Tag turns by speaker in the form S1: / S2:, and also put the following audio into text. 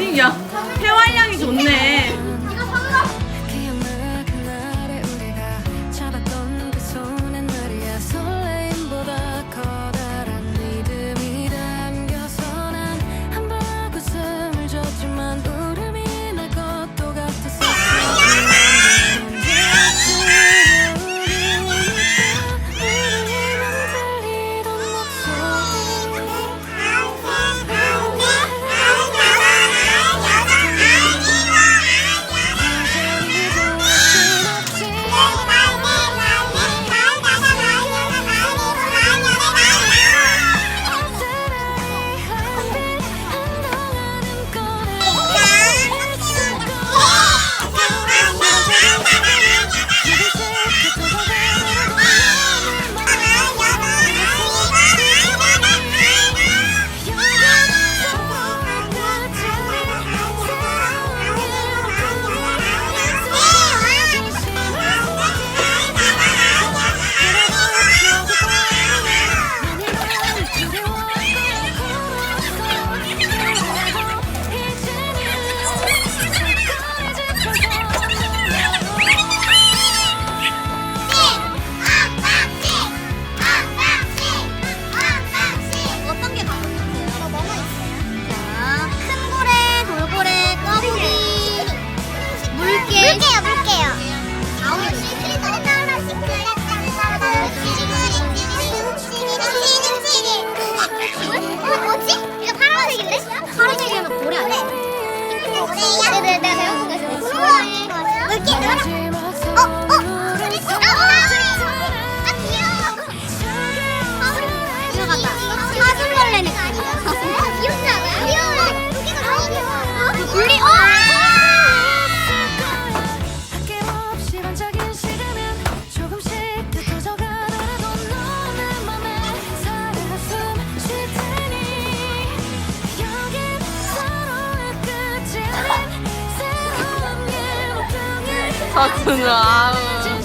S1: 아니 야 폐활량이 좋네.
S2: 파란색이면 고래 아니야? 고래야?
S1: 네네네. 好可爱